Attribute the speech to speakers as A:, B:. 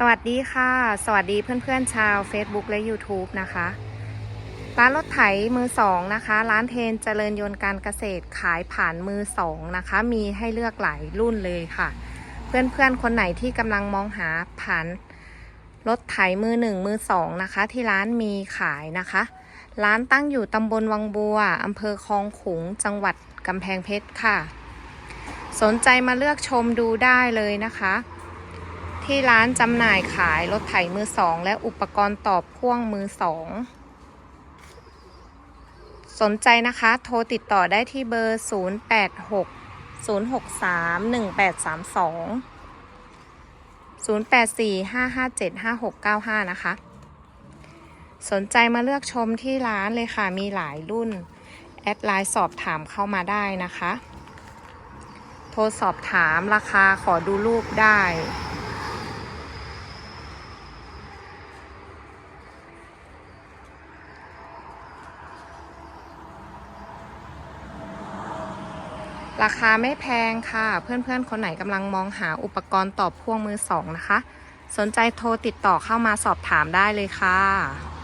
A: สวัสดีค่ะ สวัสดีเพื่อนๆชาว Facebook และ YouTube นะคะ ร้านรถไถมือสองนะคะ ร้านเทนเจริญยนต์การเกษตรขายผ่านมือสองนะคะ มีให้เลือกหลายรุ่นเลยค่ะ เพื่อนๆ คนไหนที่กำลังมองหาผ่านรถไถมือหนึ่งมือสองนะคะ ที่ร้านมีขายนะคะ ร้านตั้งอยู่ตำบลวังบัวอำเภอคลองขุงจังหวัดกำแพงเพชรค่ะ สนใจมาเลือกชมดูได้เลยนะคะ ที่ร้านจำหน่ายขายรถไถมือสอง และอุปกรณ์ตอบพ่วงมือสอง สนใจนะคะ โทรติดต่อได้ที่เบอร์ 086 063 1832 084 557 5695 นะคะ สนใจมาเลือกชมที่ร้านเลยค่ะ มีหลายรุ่น แอดไลน์สอบถามเข้ามาได้นะคะ โทรสอบถามราคาขอดูรูปได้ ราคาไม่แพงค่ะ เพื่อนๆ คนไหนกำลังมองหาอุปกรณ์ตอบพ่วงมือสองนะคะ สนใจโทรติดต่อเข้ามาสอบถามได้เลยค่ะ